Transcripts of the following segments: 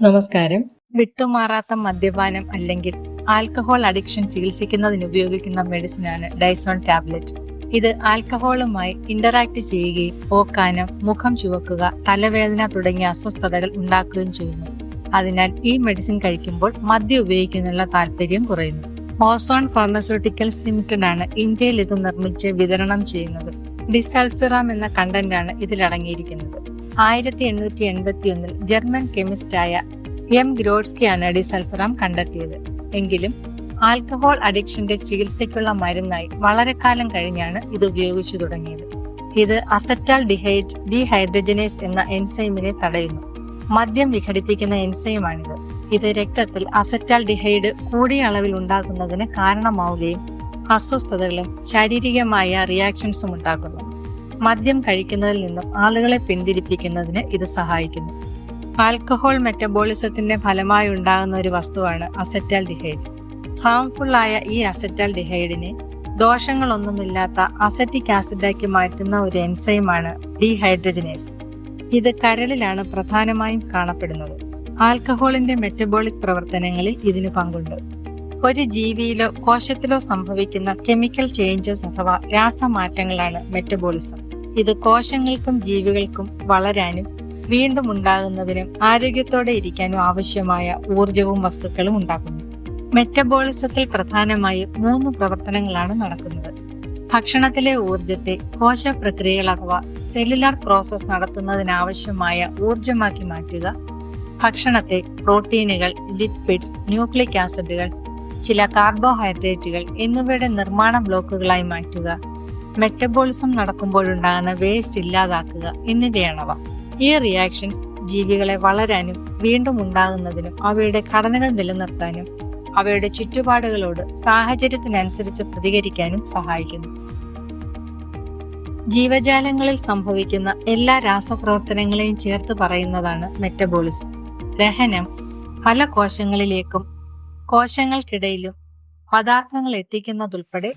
നമസ്കാരം. വിട്ടുമാറാത്ത മദ്യപാനം അല്ലെങ്കിൽ ആൽക്കഹോൾ അഡിക്ഷൻ ചികിത്സിക്കുന്നതിന് ഉപയോഗിക്കുന്ന മെഡിസിനാണ് ഡൈസോൺ ടാബ്ലറ്റ്. ഇത് ആൽക്കഹോളുമായി ഇന്ററാക്ട് ചെയ്യുകയും ഓക്കാനം മുഖം ചുവക്കുക തലവേദന തുടങ്ങിയ അസ്വസ്ഥതകൾ ഉണ്ടാക്കുകയും ചെയ്യുന്നു. അതിനാൽ ഈ മെഡിസിൻ കഴിക്കുമ്പോൾ മദ്യം ഉപയോഗിക്കുന്നതിനുള്ള താല്പര്യം കുറയുന്നു. ഓസോൺ ഫാർമസ്യൂട്ടിക്കൽസ് ലിമിറ്റഡ് ആണ് ഇന്ത്യയിൽ ഇത് നിർമ്മിച്ച് വിതരണം ചെയ്യുന്നത്. ഡിസൾഫിറാം എന്ന കണ്ടന്റാണ് ഇതിൽ അടങ്ങിയിരിക്കുന്നത്. ആയിരത്തി എണ്ണൂറ്റി എൺപത്തി ഒന്നിൽ ജർമ്മൻ കെമിസ്റ്റായ എം ഗ്രോഡ്സ്കിയാണ് ഡിസൾഫറാം കണ്ടെത്തിയത്. എങ്കിലും ആൽക്കഹോൾ അഡിക്ഷന്റെ ചികിത്സയ്ക്കുള്ള മരുന്നായി വളരെ കാലം കഴിഞ്ഞാണ് ഇത് ഉപയോഗിച്ചു തുടങ്ങിയത്. ഇത് അസറ്റാൽ ഡിഹൈഡ് ഡീഹൈഡ്രജനേസ് എന്ന എൻസൈമിനെ തടയുന്നു. മദ്യം വിഘടിപ്പിക്കുന്ന എൻസൈമാണിത്. ഇത് രക്തത്തിൽ അസറ്റാൽ ഡിഹൈഡ് കൂടിയ അളവിൽ ഉണ്ടാകുന്നതിന് കാരണമാവുകയും അസ്വസ്ഥതകളും ശാരീരികമായ റിയാക്ഷൻസും ഉണ്ടാക്കുന്നു. മദ്യം കഴിക്കുന്നതിൽ നിന്നും ആളുകളെ പിന്തിരിപ്പിക്കുന്നതിന് ഇത് സഹായിക്കുന്നു. ആൽക്കഹോൾ മെറ്റബോളിസത്തിന്റെ ഫലമായി ഉണ്ടാകുന്ന ഒരു വസ്തുവാണ് അസറ്റാൽ ഡിഹൈഡ് ഹാംഫുൾ ആയ ഈ അസറ്റാൽ ഡിഹൈഡിനെ ദോഷങ്ങളൊന്നുമില്ലാത്ത അസറ്റിക് ആസിഡാക്കി മാറ്റുന്ന ഒരു എൻസൈമാണ് ഡീഹൈഡ്രജനേസ്. ഇത് കരളിലാണ് പ്രധാനമായും കാണപ്പെടുന്നത്. ആൽക്കഹോളിന്റെ മെറ്റബോളിക് പ്രവർത്തനങ്ങളിൽ ഇതിന് പങ്കുണ്ട്. ഒരു ജീവിയിലോ കോശത്തിലോ സംഭവിക്കുന്ന കെമിക്കൽ ചേഞ്ചസ് അഥവാ രാസമാറ്റങ്ങളാണ് മെറ്റബോളിസം. ഇത് കോശങ്ങൾക്കും ജീവികൾക്കും വളരാനും വീണ്ടും ഉണ്ടാകുന്നതിനും ആരോഗ്യത്തോടെ ഇരിക്കാനും ആവശ്യമായ ഊർജവും വസ്തുക്കളും ഉണ്ടാക്കുന്നു. മെറ്റബോളിസത്തിൽ പ്രധാനമായും മൂന്ന് പ്രവർത്തനങ്ങളാണ് നടക്കുന്നത്. ഭക്ഷണത്തിലെ ഊർജത്തെ കോശ പ്രക്രിയകൾ അഥവാ സെല്ലുലാർ പ്രോസസ് നടത്തുന്നതിനാവശ്യമായ ഊർജമാക്കി മാറ്റുക ഭക്ഷണത്തെ പ്രോട്ടീനുകൾ ലിപ്പിഡ്സ് ന്യൂക്ലിക് ആസിഡുകൾ ചില കാർബോഹൈഡ്രേറ്റുകൾ എന്നിവയുടെ നിർമ്മാണ ബ്ലോക്കുകളായി മാറ്റുക മെറ്റബോളിസം നടക്കുമ്പോഴുണ്ടാകുന്ന വേസ്റ്റ് ഇല്ലാതാക്കുക എന്നിവയാണവ. ഈ റിയാക്ഷൻസ് ജീവികളെ വളരാനും വീണ്ടും ഉണ്ടാകുന്നതിനും അവയുടെ ഘടനകൾ നിലനിർത്താനും അവയുടെ ചുറ്റുപാടുകളോട് സാഹചര്യത്തിനനുസരിച്ച് പ്രതികരിക്കാനും സഹായിക്കുന്നു. ജീവജാലങ്ങളിൽ സംഭവിക്കുന്ന എല്ലാ രാസപ്രവർത്തനങ്ങളെയും ചേർത്ത് പറയുന്നതാണ് മെറ്റബോളിസം ദഹനം പല കോശങ്ങളിലേക്കും കോശങ്ങൾക്കിടയിലും പദാർത്ഥങ്ങൾ എത്തിക്കുന്നതുൾപ്പെടെ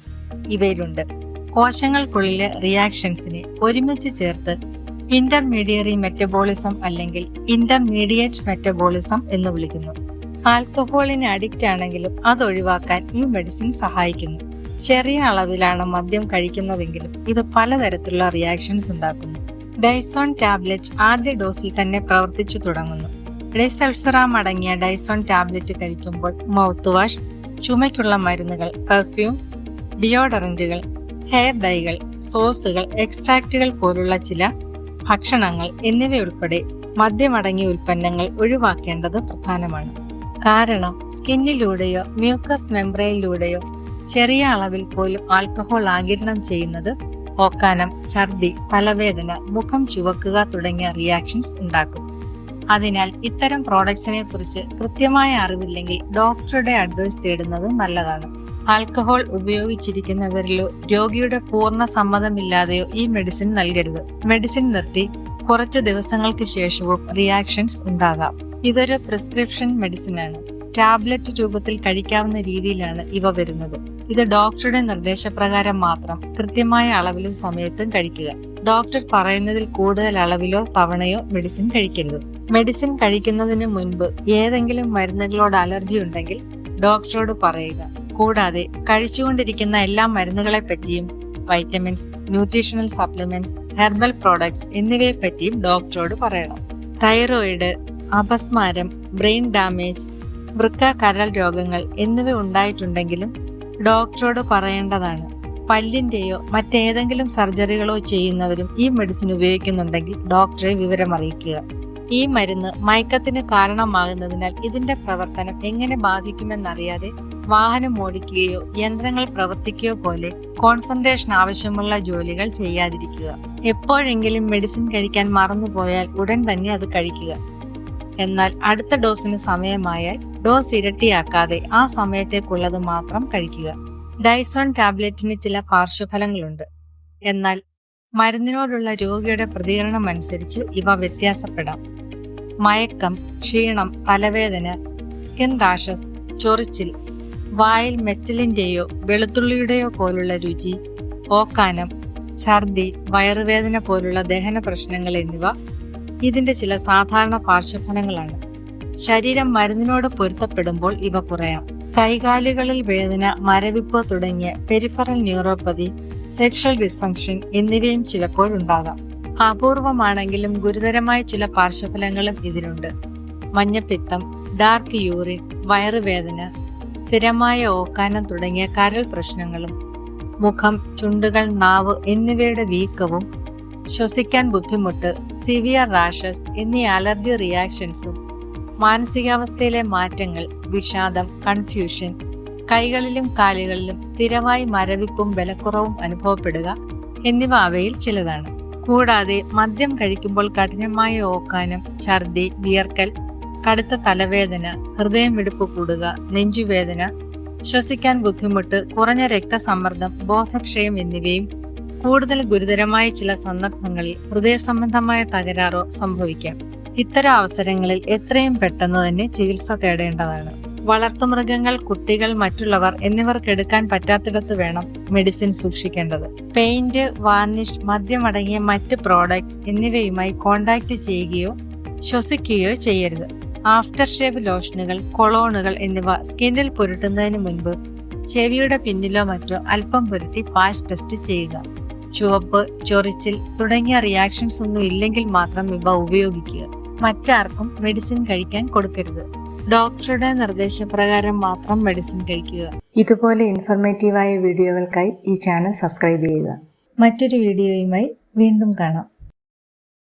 ഇവയിലുണ്ട്. കോശങ്ങൾക്കുള്ളിലെ റിയാക്ഷൻസിനെ ഒരുമിച്ച് ചേർത്ത് ഇന്റർമീഡിയറി മെറ്റബോളിസം അല്ലെങ്കിൽ ഇന്റർമീഡിയറ്റ് മെറ്റബോളിസം എന്ന് വിളിക്കുന്നു. ആൽക്കഹോളിന് അഡിക്റ്റ് ആണെങ്കിലും അത് ഒഴിവാക്കാൻ ഈ മെഡിസിൻ സഹായിക്കുന്നു. ചെറിയ അളവിലാണ് മദ്യം കഴിക്കുന്നതെങ്കിലും ഇത് പലതരത്തിലുള്ള റിയാക്ഷൻസ് ഉണ്ടാക്കുന്നു. ഡൈസോൺ ടാബ്ലറ്റ് ആദ്യ ഡോസിൽ തന്നെ പ്രവർത്തിച്ചു തുടങ്ങുന്നു. ഡൈസൾഫിറാം അടങ്ങിയ ഡൈസോൺ ടാബ്ലറ്റ് കഴിക്കുമ്പോൾ മൗത്ത് വാഷ് ചുമയ്ക്കുള്ള മരുന്നുകൾ പെർഫ്യൂംസ് ഡിയോഡറന്റുകൾ ഹെയർ ഡൈകൾ സോസുകൾ എക്സ്ട്രാക്റ്റുകൾ പോലുള്ള ചില ഭക്ഷണങ്ങൾ എന്നിവയുൾപ്പെടെ മദ്യമടങ്ങിയ ഉൽപ്പന്നങ്ങൾ ഒഴിവാക്കേണ്ടത് പ്രധാനമാണ്. കാരണം സ്കിന്നിലൂടെയോ മ്യൂക്കസ് മെംബ്രെയിനിലൂടെയോ ചെറിയ അളവിൽ പോലും ആൽക്കഹോൾ ആകിരണം ചെയ്യുന്നത് ഓക്കാനം ഛർദി തലവേദന മുഖം ചുവക്കുക തുടങ്ങിയ റിയാക്ഷൻസ് ഉണ്ടാക്കും. അതിനാൽ ഇത്തരം പ്രോഡക്ട്സിനെ കുറിച്ച് കൃത്യമായ അറിവില്ലെങ്കിൽ ഡോക്ടറുടെ അഡ്വൈസ് തേടുന്നത് നല്ലതാണ്. ആൽക്കഹോൾ ഉപയോഗിച്ചിരിക്കുന്നവരിലോ രോഗിയുടെ പൂർണ സമ്മതമില്ലാതെയോ ഈ മെഡിസിൻ നൽകരുത്. മെഡിസിൻ നിർത്തി കുറച്ച് ദിവസങ്ങൾക്ക് ശേഷവും റിയാക്ഷൻസ് ഉണ്ടാകാം. ഇതൊരു പ്രിസ്ക്രിപ്ഷൻ മെഡിസിനാണ് ടാബ്ലറ്റ് രൂപത്തിൽ കഴിക്കാവുന്ന രീതിയിലാണ് ഇവ വരുന്നത്. ഇത് ഡോക്ടറുടെ നിർദ്ദേശപ്രകാരം മാത്രം കൃത്യമായ അളവിലും സമയത്തും കഴിക്കുക. ഡോക്ടർ പറയുന്നതിൽ കൂടുതൽ അളവിലോ തവണയോ മെഡിസിൻ കഴിക്കരുത്. മെഡിസിൻ കഴിക്കുന്നതിന് മുൻപ് ഏതെങ്കിലും മരുന്നുകളോട് അലർജി ഉണ്ടെങ്കിൽ ഡോക്ടറോട് പറയുക. കൂടാതെ കഴിച്ചുകൊണ്ടിരിക്കുന്ന എല്ലാ മരുന്നുകളെ പറ്റിയും vitamins nutritional supplements herbal products എന്നിവയെ പറ്റിയും ഡോക്ടറോട് പറയണം. തൈറോയിഡ് അപസ്മാരം ബ്രെയിൻ ഡാമേജ് വൃക്ക കരൾ രോഗങ്ങൾ എന്നിവ ഉണ്ടായിട്ടുണ്ടെങ്കിലും ഡോക്ടറോട് പറയേണ്ടതാണ്. പല്ലിന്റെയോ മറ്റേതെങ്കിലും സർജറികളോ ചെയ്യുന്നവരും ഈ മെഡിസിൻ ഉപയോഗിക്കുന്നുണ്ടെങ്കിൽ ഡോക്ടറെ വിവരം അറിയിക്കുക ഈ മരുന്ന് മയക്കത്തിന് കാരണമാകുന്നതിനാൽ ഇതിന്റെ പ്രവർത്തനം എങ്ങനെ ബാധിക്കുമെന്നറിയാതെ വാഹനം ഓടിക്കുകയോ യന്ത്രങ്ങൾ പ്രവർത്തിക്കുകയോ പോലെ കോൺസെൻട്രേഷൻ ആവശ്യമുള്ള ജോലികൾ ചെയ്യാതിരിക്കുക. എപ്പോഴെങ്കിലും മെഡിസിൻ കഴിക്കാൻ മറന്നുപോയാൽ ഉടൻ തന്നെ അത് കഴിക്കുക. എന്നാൽ അടുത്ത ഡോസിന് സമയമായാൽ ഡോസ് ഇരട്ടിയാക്കാതെ ആ സമയത്തേക്കുള്ളത് മാത്രം കഴിക്കുക. ഡൈസോൺ ടാബ്ലറ്റിന് ചില പാർശ്വഫലങ്ങളുണ്ട്. എന്നാൽ മരുന്നിനോടുള്ള രോഗിയുടെ പ്രതികരണം അനുസരിച്ച് ഇവ വ്യത്യാസപ്പെടാം. മയക്കം ക്ഷീണം തലവേദന സ്കിൻ റാഷസ് ചൊറിച്ചിൽ വായിൽ മെറ്റലിന്റെയോ വെളുത്തുള്ളിയുടെയോ പോലുള്ള രുചി ഓക്കാനം ഛർദി വയറുവേദന പോലുള്ള ദഹന പ്രശ്നങ്ങൾ എന്നിവ ഇതിന്റെ ചില സാധാരണ പാർശ്വഫലങ്ങളാണ്. ശരീരം മരുന്നിനോട് പൊരുത്തപ്പെടുമ്പോൾ ഇവ കുറയാം. കൈകാലുകളിൽ വേദന മരവിപ്പ് തുടങ്ങിയ പെരിഫറൽ ന്യൂറോപ്പതി സെക്ഷൽ ഡിസ്ഫങ്ഷൻ എന്നിവയും ചിലപ്പോഴുണ്ടാകാം അപൂർവമാണെങ്കിലും ഗുരുതരമായ ചില പാർശ്വഫലങ്ങളും ഇതിനുണ്ട്. മഞ്ഞപ്പിത്തം ഡാർക്ക് യൂറിൻ വയറുവേദന സ്ഥിരമായ ഓക്കാനം തുടങ്ങിയ കരൾ പ്രശ്നങ്ങളും മുഖം ചുണ്ടുകൾ നാവ് എന്നിവയുടെ വീക്കവും ശ്വസിക്കാൻ ബുദ്ധിമുട്ട് സിവിയർ റാഷസ് എന്നീ അലർജി റിയാക്ഷൻസും മാനസികാവസ്ഥയിലെ മാറ്റങ്ങൾ വിഷാദം കൺഫ്യൂഷൻ കൈകളിലും കാലുകളിലും സ്ഥിരമായി മരവിപ്പും ബലക്കുറവും അനുഭവപ്പെടുക എന്നിവ അവയിൽ ചിലതാണ്. കൂടാതെ മദ്യം കഴിക്കുമ്പോൾ കഠിനമായ ഓക്കാനം ഛർദി വിയർക്കൽ കടുത്ത തലവേദന ഹൃദയം വെടുപ്പ് കൂടുക നെഞ്ചുവേദന ശ്വസിക്കാൻ ബുദ്ധിമുട്ട് കുറഞ്ഞ രക്തസമ്മർദ്ദം ബോധക്ഷയം എന്നിവയും കൂടുതൽ ഗുരുതരമായ ചില സന്ദർഭങ്ങളിൽ ഹൃദയ സംബന്ധമായ തകരാറോ സംഭവിക്കാം. ഇത്തരം അവസരങ്ങളിൽ എത്രയും പെട്ടെന്ന് തന്നെ ചികിത്സ തേടേണ്ടതാണ്. വളർത്തുമൃഗങ്ങൾ കുട്ടികൾ മറ്റുള്ളവർ എന്നിവർക്കെടുക്കാൻ പറ്റാത്തിടത്ത് വേണം മെഡിസിൻ സൂക്ഷിക്കേണ്ടത്. പെയിന്റ് വാർണിഷ് മദ്യമടങ്ങിയ മറ്റ് പ്രോഡക്ട്സ് എന്നിവയുമായി കോണ്ടാക്ട് ചെയ്യുകയോ ശ്വസിക്കുകയോ ചെയ്യരുത്. ആഫ്റ്റർ ഷേവ് ലോഷനുകൾ കൊളോണുകൾ എന്നിവ സ്കിന്നിൽ പുരട്ടുന്നതിന് മുൻപ് ചെവിയുടെ പിന്നിലോ മറ്റോ അല്പം പുരട്ടി പാച്ച് ടെസ്റ്റ് ചെയ്യുക. ചുവപ്പ് ചൊറിച്ചിൽ തുടങ്ങിയ റിയാക്ഷൻസ് ഒന്നും ഇല്ലെങ്കിൽ മാത്രം ഇവ ഉപയോഗിക്കുക. മറ്റാർക്കും മെഡിസിൻ കഴിക്കാൻ കൊടുക്കരുത്. ഡോക്ടറുടെ നിർദ്ദേശപ്രകാരം മാത്രം മെഡിസിൻ കഴിക്കുക. ഇതുപോലെ ഇൻഫർമേറ്റീവായ വീഡിയോകൾക്കായി ഈ ചാനൽ സബ്സ്ക്രൈബ് ചെയ്യുക. മറ്റൊരു വീഡിയോയുമായി വീണ്ടും കാണാം.